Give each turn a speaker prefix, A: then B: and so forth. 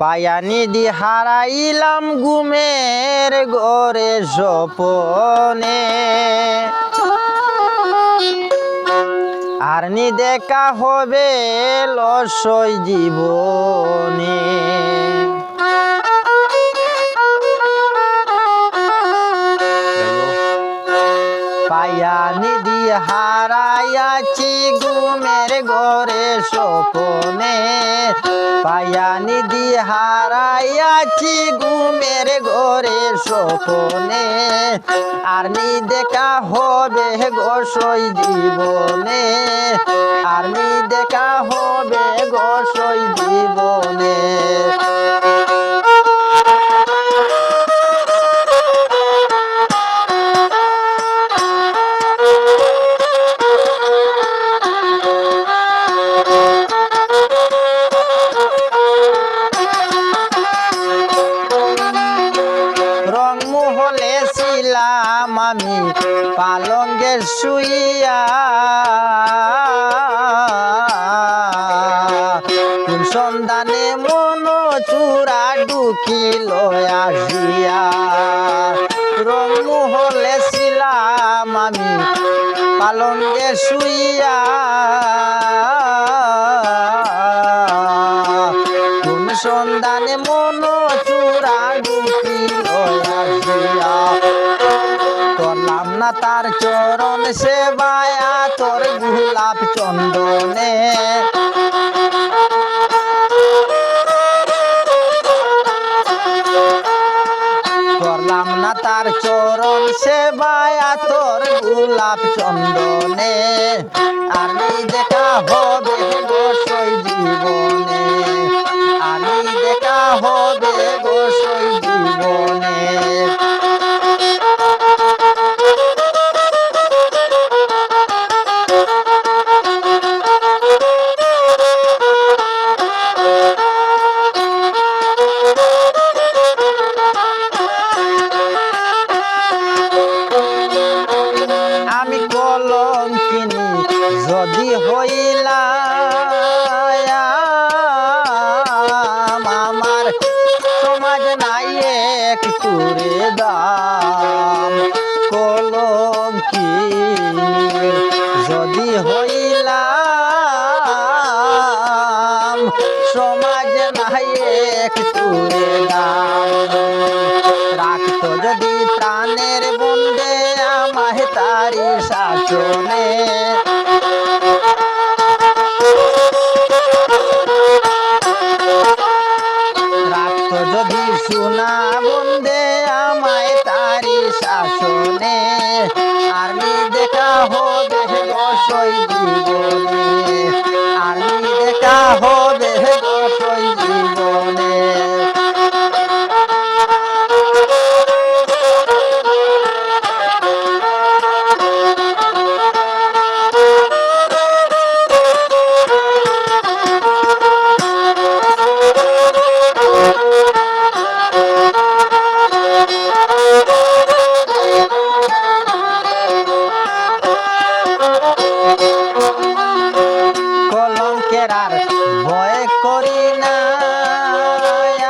A: পায়ানি দি হারাইলাম গুমের গরে সপনে আর নি দেখা হবে লসই জীবনে। পায়ানি দি হারাইয়াছি গুমের গরে সপনে পায়ানি দি হারাইয়াছি গুমের ঘরে সপনে আর নি দেখা হবে গোসই জীবনে। আমি পালঙ্গে শুইয়া সন্ধানে মন চূড়া ঢুকিল আসিয়া। রংমহলে ছিলাম আমি পালঙ্গে শুইয়া সন্ধানে মন চূড়া ঢুকিল আসিয়া। না তার চরণ সেবায়া তোর গোলাপ চন্দনে। করলাম না তার চরণ সেবায়া তোর গোলাপ চন্দনে। আমি দেখা হবে কলঙ্কিনী যদি হইলাম, সমাজ নাই এক করে দাম। রাখতো যদি প্রাণের বন্দে আমায় তারি শাসনে